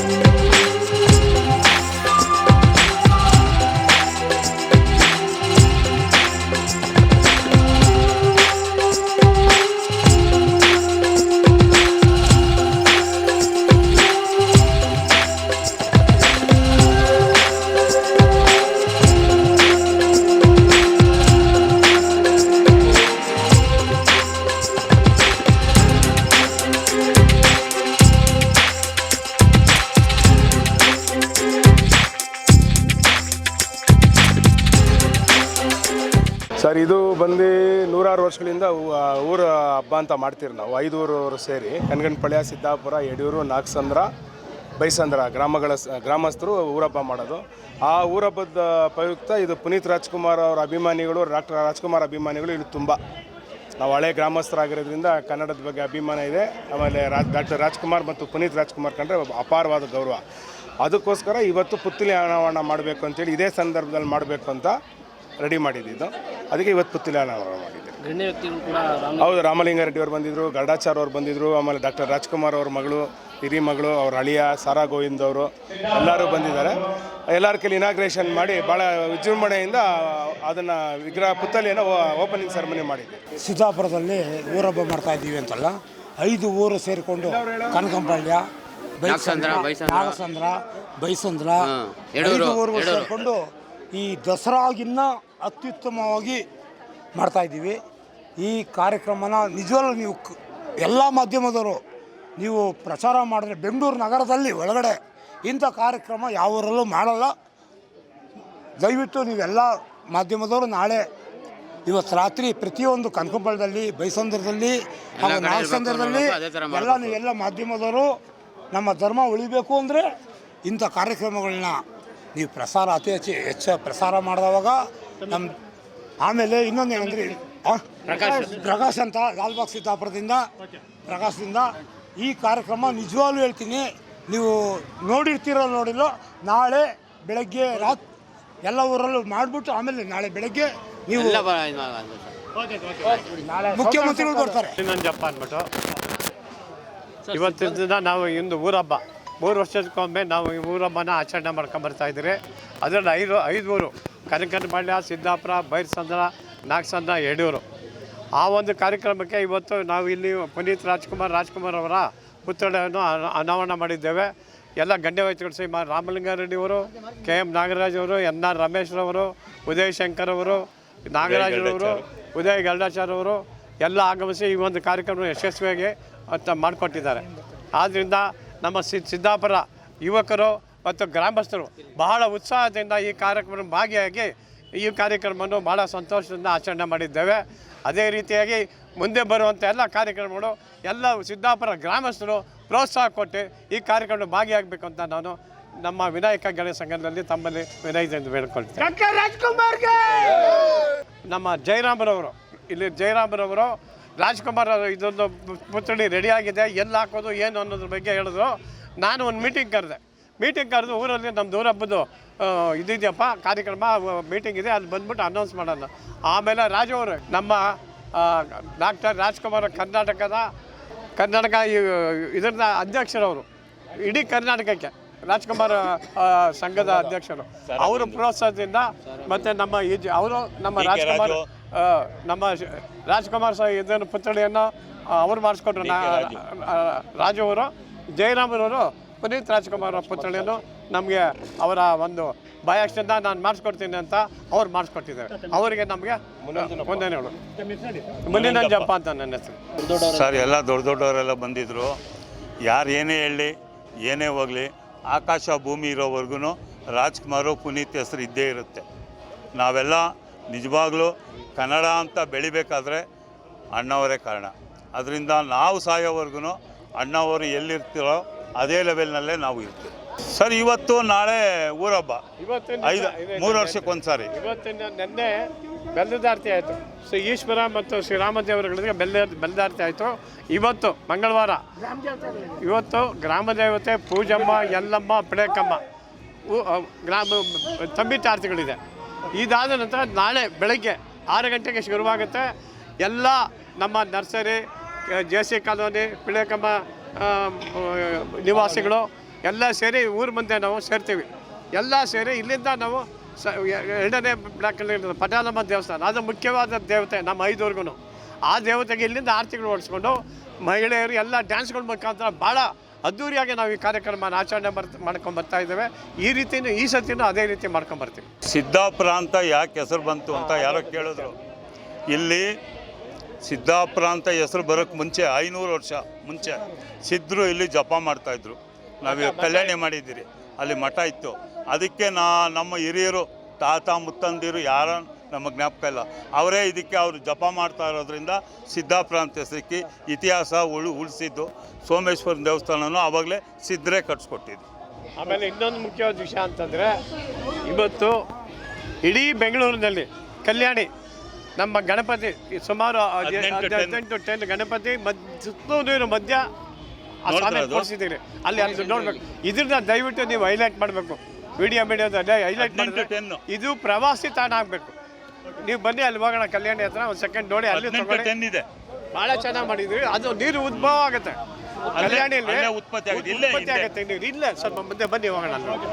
podcast. Sir, ಇದು ಬಂದು ನೂರಾರು ವರ್ಷಗಳಿಂದ ಊರ ಹಬ್ಬ ಅಂತ ಮಾಡ್ತೀರಿ ನಾವು. ಐದು ಊರವರು ಸೇರಿ ಕನಗನಪಳ್ಯ ಸಿದ್ದಾಪುರ, ಯಡಿಯೂರು, ನಾಗಸಂದ್ರ, ಬೈಸಂದ್ರ ಗ್ರಾಮಗಳ ಗ್ರಾಮಸ್ಥರು ಊರಬ್ಬ ಮಾಡೋದು. ಆ ಊರಬ್ಬದ ಪ್ರಯುಕ್ತ ಇದು ಪುನೀತ್ ರಾಜ್ಕುಮಾರ್ ಅವರ ಅಭಿಮಾನಿಗಳು, ಡಾಕ್ಟರ್ ರಾಜ್ಕುಮಾರ್ ಅಭಿಮಾನಿಗಳು ಇಲ್ಲಿ ತುಂಬ. ನಾವು ಹಳೆ ಗ್ರಾಮಸ್ಥರಾಗಿರೋದ್ರಿಂದ ಕನ್ನಡದ ಬಗ್ಗೆ ಅಭಿಮಾನ ಇದೆ. ಆಮೇಲೆ ರಾಜ್ ಡಾಕ್ಟರ್ ರಾಜ್ಕುಮಾರ್ ಮತ್ತು ಪುನೀತ್ ರಾಜ್ಕುಮಾರ್ ಕಂಡ್ರೆ ಅಪಾರವಾದ ಗೌರವ. ಅದಕ್ಕೋಸ್ಕರ ಇವತ್ತು ಪುತ್ತಲಿ ಅನಾವರಣ ಮಾಡಬೇಕು ಅಂತೇಳಿ ಇದೇ ಸಂದರ್ಭದಲ್ಲಿ ಮಾಡಬೇಕು ಅಂತ ರೆಡಿ ಮಾಡಿದ್ದು ಅದಕ್ಕೆ ಇವತ್ತು ಪುತ್ತಿಲಾನ ಅನಾವರಣ ಮಾಡಿದ್ದೀವಿ ಗಣ್ಯ ವ್ಯಕ್ತಿಗಳು ಕೂಡ ರಾಮ ಹೌದು ರಾಮಲಿಂಗಾರೆಡ್ಡಿ ಅವರು ಬಂದಿದ್ದರು ಗರ್ಡಾಚಾರ್ ಅವ್ರು ಬಂದಿದ್ದರು ಆಮೇಲೆ ಡಾಕ್ಟರ್ ರಾಜ್ಕುಮಾರ್ ಅವ್ರ ಮಗಳು ಹಿರಿ ಮಗಳು ಅವ್ರ ಅಳಿಯ ಸಾರಾ ಗೋವಿಂದ್ ಅವರು ಎಲ್ಲರೂ ಬಂದಿದ್ದಾರೆ. ಎಲ್ಲರ ಕೈಲಿ ಇನಾಗ್ರೇಷನ್ ಮಾಡಿ ಭಾಳ ವಿಜೃಂಭಣೆಯಿಂದ ಅದನ್ನು ವಿಗ್ರಹ ಪುತ್ತಲಿಯನ್ನು ಓಪನಿಂಗ್ ಸೆರೆಮನಿ ಮಾಡಿದ್ದೆ. ಸಿದ್ದಾಪುರದಲ್ಲಿ ಊರೊಬ್ಬ ಮಾಡ್ತಾ ಇದ್ದೀವಿ ಅಂತಲ್ಲ ಐದು ಊರು ಸೇರಿಕೊಂಡು ಕನಕಂಪಾಳ್ಯ ಬೈಸಂದ್ರ ನಾಗಸಂದ್ರ ಬೈಸಂದ್ರ ಐದು ಊರು ಸೇರಿಕೊಂಡು ಈ ದಸರಾಗಿನ್ನ ಅತ್ಯುತ್ತಮವಾಗಿ ಮಾಡ್ತಾಯಿದ್ದೀವಿ ಈ ಕಾರ್ಯಕ್ರಮನ ನಿಜವಲ್ಲೂ ನೀವು ಎಲ್ಲ ಮಾಧ್ಯಮದವರು ನೀವು ಪ್ರಚಾರ ಮಾಡಿದ್ರೆ ಬೆಂಗಳೂರು ನಗರದಲ್ಲಿ ಒಳಗಡೆ ಇಂಥ ಕಾರ್ಯಕ್ರಮ ಯಾವರಲ್ಲೂ ಮಾಡಲ್ಲ. ದಯವಿಟ್ಟು ನೀವೆಲ್ಲ ಮಾಧ್ಯಮದವರು ನಾಳೆ ಇವತ್ತು ರಾತ್ರಿ ಪ್ರತಿಯೊಂದು ಕನಕಂಬಳದಲ್ಲಿ ಬೈಸಂದ್ರದಲ್ಲಿ ಹಾಗೂ ನಾಗಸಂದ್ರದಲ್ಲಿ ಎಲ್ಲ ನೀವೆಲ್ಲ ಮಾಧ್ಯಮದವರು ನಮ್ಮ ಧರ್ಮ ಉಳಿಬೇಕು ಅಂದರೆ ಇಂಥ ಕಾರ್ಯಕ್ರಮಗಳನ್ನ ನೀವು ಪ್ರಸಾರ ಅತಿ ಹೆಚ್ಚು ಹೆಚ್ಚು ಪ್ರಸಾರ ಮಾಡಿದವಾಗ ನಮ್ಮ ಆಮೇಲೆ ಇನ್ನೊಂದು ಏನಂದ್ರೆ? ಆ? ಪ್ರಕಾಶ್. ಅಂತ ಲಾಲ್ ಲಾಲ್ಬಾಗ್ ಸಿದ್ದಾಪುರದಿಂದ ಪ್ರಕಾಶದಿಂದ ಈ ಕಾರ್ಯಕ್ರಮ ನಿಜವಾಗ್ಲೂ ಹೇಳ್ತೀನಿ. ನೀವು ನೋಡಿರ್ತೀರೋ ನೋಡಿಲ್ಲೋ ನಾಳೆ ಬೆಳಗ್ಗೆ ರಾತ್ ಎಲ್ಲ ಊರಲ್ಲೂ ಮಾಡಿಬಿಟ್ಟು ಆಮೇಲೆ ನಾಳೆ ಬೆಳಗ್ಗೆ ನೀವು ಮುಖ್ಯಮಂತ್ರಿಗಳು ಬರ್ತಾರೆ. ನಂಜಪ್ಪ ಅಂದ್ಬಿಟ್ಟು ಇವತ್ತಿನ ದಿನ ನಾವು ಇಂದು ಊರಹಬ್ಬ ಮೂರು ವರ್ಷಕ್ಕೊಮ್ಮೆ ನಾವು ಈ ಊರಮ್ಮನ ಆಚರಣೆ ಮಾಡ್ಕೊಂಬರ್ತಾ ಇದ್ದೀರಿ. ಅದರಲ್ಲಿ ಐದು ಐದು ಊರು ಕನಕನಪಾಳ್ಯ ಸಿದ್ದಾಪುರ ಬೈರ್ಸಂದ್ರ ನಾಗಸಂದ್ರ ಯಡಿಯೂರು ಆ ಒಂದು ಕಾರ್ಯಕ್ರಮಕ್ಕೆ ಇವತ್ತು ನಾವು ಇಲ್ಲಿ ಪುನೀತ್ ರಾಜ್ಕುಮಾರ್ ರಾಜ್ಕುಮಾರ್ ಅವರ ಪುತ್ಥಳಿಯನ್ನು ಅನ- ಅನಾವರಣ ಮಾಡಿದ್ದೇವೆ. ಎಲ್ಲ ಗಣ್ಯ ವ್ಯಕ್ತಿಗಳು ಶ್ರೀ ಮಾ ರಾಮಲಿಂಗಾರೆಡ್ಡಿಯವರು ಕೆ ಎಂ ನಾಗರಾಜ್ ಅವರು ಎನ್ ಆರ್ ರಮೇಶ್ ರವರು ಉದಯ್ ಶಂಕರ್ ಅವರು ನಾಗರಾಜ್ ಅವರು ಉದಯ್ ಗರುಡಾಚಾರ್ ಅವರು ಎಲ್ಲ ಆಗಮಿಸಿ ಈ ಒಂದು ಕಾರ್ಯಕ್ರಮ ಯಶಸ್ವಿಯಾಗಿ ಅಂತ ಮಾಡಿಕೊಟ್ಟಿದ್ದಾರೆ. ಆದ್ದರಿಂದ ನಮ್ಮ ಸಿದ್ದಾಪುರ ಯುವಕರು ಮತ್ತು ಗ್ರಾಮಸ್ಥರು ಬಹಳ ಉತ್ಸಾಹದಿಂದ ಈ ಕಾರ್ಯಕ್ರಮ ಭಾಗಿಯಾಗಿ ಈ ಕಾರ್ಯಕ್ರಮವನ್ನು ಭಾಳ ಸಂತೋಷದಿಂದ ಆಚರಣೆ ಮಾಡಿದ್ದೇವೆ. ಅದೇ ರೀತಿಯಾಗಿ ಮುಂದೆ ಬರುವಂಥ ಎಲ್ಲ ಕಾರ್ಯಕ್ರಮಗಳು ಎಲ್ಲ ಸಿದ್ದಾಪುರ ಗ್ರಾಮಸ್ಥರು ಪ್ರೋತ್ಸಾಹ ಕೊಟ್ಟು ಈ ಕಾರ್ಯಕ್ರಮ ಭಾಗಿಯಾಗಬೇಕು ಅಂತ ನಾನು ನಮ್ಮ ವಿನಾಯಕ ಗಣೇಶ ಸಂಘದಲ್ಲಿ ತಮ್ಮಲ್ಲಿ ವಿನಯದಿಂದ ಬೇಡ್ಕೊಳ್ತೀನಿ. ನಮ್ಮ ಜಯರಾಮರವರು ಇಲ್ಲಿ ಜಯರಾಮರವರು ರಾಜ್ಕುಮಾರ್ ಅವರು ಇದೊಂದು ಪುತ್ಥಳಿ ರೆಡಿಯಾಗಿದೆ ಎಲ್ಲಿ ಹಾಕೋದು ಏನು ಅನ್ನೋದ್ರ ಬಗ್ಗೆ ಹೇಳಿದ್ರು. ನಾನು ಒಂದು ಮೀಟಿಂಗ್ ಕರೆದೆ. ಮೀಟಿಂಗ್ ಕರೆದು ಊರಲ್ಲಿ ನಮ್ಮ ದೂರ ಹಬ್ಬದ್ದು ಇದಿದೆಯಪ್ಪ ಕಾರ್ಯಕ್ರಮ ಮೀಟಿಂಗ್ ಇದೆ ಅಲ್ಲಿ ಬಂದ್ಬಿಟ್ಟು ಅನೌನ್ಸ್ ಮಾಡೋಣ. ಆಮೇಲೆ ರಾಜು ಅವರು ನಮ್ಮ ಡಾಕ್ಟರ್ ರಾಜ್ಕುಮಾರ್ ಕರ್ನಾಟಕದ ಕರ್ನಾಟಕ ಇದರದ ಇದರ ಅಧ್ಯಕ್ಷರವರು. ಇಡೀ ಕರ್ನಾಟಕಕ್ಕೆ. ರಾಜ್ಕುಮಾರ್ ಸಂಘದ ಅಧ್ಯಕ್ಷರು. ಅವರು ಪ್ರೋತ್ಸಾಹದಿಂದ ಮತ್ತು ನಮ್ಮ ಈ ಜ- ಅವರು ನಮ್ಮ ರಾಜ್ಕುಮಾರ್ ನಮ್ಮ ರಾಜ್ಕುಮಾರ್ ಸಹ ಇದನ್ನು ಪುತ್ಥಳಿಯನ್ನು ಅವರು ಮಾಡಿಸ್ಕೊಟ್ರು ರಾಜು. ಅವರು ಜಯರಾಮರವರು ಪುನೀತ್ ರಾಜ್ಕುಮಾರ್ ಅವರ ಪುತ್ಥಳಿಯನ್ನು ನಮಗೆ ಅವರ ಒಂದು ಬಾಯಾಕ್ಷದಿಂದ ನಾನು ಮಾಡಿಸ್ಕೊಡ್ತೀನಿ ಅಂತ ಅವ್ರು ಮಾಡಿಸ್ಕೊಟ್ಟಿದ್ದಾರೆ. ಅವರಿಗೆ ನಮಗೆ ಮುಂದೇನೇಳು ಮುನಿನಂಜಪ್ಪ ಅಂತ ನನ್ನ ಹೆಸರು. ಸರ್ ಎಲ್ಲ ದೊಡ್ಡ ದೊಡ್ಡವರೆಲ್ಲ ಬಂದಿದ್ದರು ಯಾರು ಏನೇ ಹೇಳಿ ಏನೇ ಹೋಗಲಿ ಆಕಾಶ ಭೂಮಿ ಇರೋವರೆಗೂ ರಾಜ್ಕುಮಾರು ಪುನೀತ್ ಹೆಸರು ಇದ್ದೇ ಇರುತ್ತೆ. ನಾವೆಲ್ಲ ನಿಜವಾಗ್ಲೂ ಕನ್ನಡ ಅಂತ ಬೆಳಿಬೇಕಾದ್ರೆ ಅಣ್ಣವರೇ ಕಾರಣ. ಅದರಿಂದ ನಾವು ಸಾಯೋವರೆಗೂ ಅಣ್ಣವರು ಎಲ್ಲಿರ್ತೀರೋ ಅದೇ ಲೆವೆಲ್ನಲ್ಲೇ ನಾವು ಇರ್ತೀವಿ. ಸರ್ ಇವತ್ತು ನಾಳೆ ಊರಬ್ಬ. ಐದು ಮೂರು ವರ್ಷಕ್ಕೊಂದ್ಸಾರಿ ಇವತ್ತಿನ ನಿನ್ನೆ ಬೆಲ್ಲದಾರ್ತಿ ಆಯಿತು. ಶ್ರೀ ಈಶ್ವರ ಮತ್ತು ಶ್ರೀರಾಮದೇವರುಗಳಿಗೆ ಬೆಲ್ಲ ಬೆಲ್ಲದಾರ್ತಿ ಆಯಿತು. ಇವತ್ತು ಮಂಗಳವಾರ. ಇವತ್ತು ಗ್ರಾಮ ದೇವತೆ ಪೂಜಮ್ಮ ಯಲ್ಲಮ್ಮ ಪಡೇಕಮ್ಮ ಗ್ರಾಮ ತಂಬಿತ ಆರತಿಗಳಿದೆ ಇದಾದ ನಂತರ ನಾಳೆ ಬೆಳಗ್ಗೆ ಆರು ಗಂಟೆಗೆ ಶುರುವಾಗುತ್ತೆ. ಎಲ್ಲ ನಮ್ಮ ನರ್ಸರಿ, ಜೆ ಸಿ ಕಾಲೋನಿ ಪಿಳೆಕಂಬ ನಿವಾಸಿಗಳು ಎಲ್ಲ ಸೇರಿ ಊರು ಮುಂದೆ ನಾವು ಸೇರ್ತೀವಿ. ಎಲ್ಲ ಸೇರಿ ಇಲ್ಲಿಂದ ನಾವು ಸ, ಎರಡನೇ ಬ್ಲಾಕಲ್ಲಿ ಪಟಾಲಮ್ಮ ದೇವಸ್ಥಾನ. ಅದು ಮುಖ್ಯವಾದ ದೇವತೆ ನಮ್ಮ ಐದೂರ್ಗು ಆ ದೇವತೆಗೆ ಇಲ್ಲಿಂದ ಆರತಿಗಳು ಓಡಿಸ್ಕೊಂಡು ಮಹಿಳೆಯರು ಎಲ್ಲ ಡ್ಯಾನ್ಸ್ಗಳ ಮುಖಾಂತರ ಭಾಳ ಅದ್ಧೂರಿಯಾಗಿ ನಾವು ಈ ಕಾರ್ಯಕ್ರಮನ ಆಚರಣೆ ಮಾಡ್ಕೊಂಡು ಬರ್ತಾ ಇದ್ದೇವೆ. ಈ ರೀತಿನೂ ಈ ಸತಿನೂ ಅದೇ ರೀತಿ ಮಾಡ್ಕೊಂಡು ಬರ್ತೀವಿ. ಸಿದ್ದಾಪುರ ಅಂತ ಯಾಕೆ ಹೆಸರು ಬಂತು ಅಂತ ಯಾರೋ ಕೇಳಿದ್ರು. ಇಲ್ಲಿ ಸಿದ್ದಾಪುರ ಅಂತ ಹೆಸರು ಬರೋಕ್ಕೆ ಮುಂಚೆ ಐನೂರು ವರ್ಷ ಮುಂಚೆ ಸಿದ್ದರು ಇಲ್ಲಿ ಜಪ ಮಾಡ್ತಾಯಿದ್ರು ನಾವು ಕಲ್ಯಾಣಿ ಮಾಡಿದ್ದೀರಿ. ಅಲ್ಲಿ ಮಠ ಇತ್ತು. ಅದಕ್ಕೆ ನಾ ನಮ್ಮ ಹಿರಿಯರು ತಾತ ಮುತ್ತಂದಿರು ಯಾರ ನಮ್ಮ ಜ್ಞಾಪಕ ಇಲ್ಲ. ಅವರೇ ಇದಕ್ಕೆ ಅವರು ಜಪ ಮಾಡ್ತಾ ಇರೋದ್ರಿಂದ ಸಿದ್ದಾಪುರ ಅಂತ ಹೆಸರಿಕ್ಕಿ ಇತಿಹಾಸ ಉಳು ಉಳಿಸಿದ್ದು. ಸೋಮೇಶ್ವರನ ದೇವಸ್ಥಾನನೂ ಆವಾಗಲೇ ಸಿದ್ಧರೇ ಕಟ್ಸ್ಕೊಟ್ಟಿದ್ದು. ಆಮೇಲೆ ಇನ್ನೊಂದು ಮುಖ್ಯವಾದ ವಿಷಯ ಅಂತಂದರೆ ಇವತ್ತು ಇಡೀ ಬೆಂಗಳೂರಿನಲ್ಲಿ ಕಲ್ಯಾಣಿ ನಮ್ಮ ಗಣಪತಿ ಸುಮಾರು ಹದಿನೆಂಟು ಟನ್. ಗಣಪತಿ ಮದ್ ಸುತ್ತಲೂ ನೀರು ಮಧ್ಯ? ತೋರಿಸಿದ್ದೀರಿ ಅಲ್ಲಿ ಅಲ್ಲಿ ನೋಡ್ಬೇಕು. ಇದನ್ನ ದಯವಿಟ್ಟು ನೀವು ಹೈಲೈಟ್ ಮಾಡಬೇಕು. ವಿಡಿಯೋ ಮೀಡಿಯಾದಲ್ಲಿ ಹೈಲೈಟ್ ಮಾಡಬೇಕು ಇದು ಪ್ರವಾಸಿ ತಾಣ ಆಗಬೇಕು. ನೀವು ಬನ್ನಿ ಅಲ್ಲಿ ಹೋಗೋಣ ಕಲ್ಯಾಣಿ ಹತ್ರ ಒಂದು ಸೆಕೆಂಡ್ ನೋಡಿ ಅಲ್ಲಿ ಹದಿನೆಂಟು ತಗೊಳ್ಳಿ. ಟೆನ್ ಇದೆ. ಭಾಳ ಚೆನ್ನಾಗಿ ಮಾಡಿದ್ರಿ ಅದು ನೀರು ಉದ್ಭವ ಆಗುತ್ತೆ. ಕಲ್ಯಾಣಿಯಲ್ಲಿ ಅಲ್ಲೇ ಉತ್ಪತ್ತಿ ಆಗುತ್ತೆ. ಇಲ್ಲೇ ಉತ್ಪತ್ತಿ. ಆಗುತ್ತೆ ನೀರು. ಇಲ್ಲೇ ಸ್ವಲ್ಪ ಮುಂದೆ ಬನ್ನಿ ಹೋಗೋಣ ಅಲ್ಲಿ.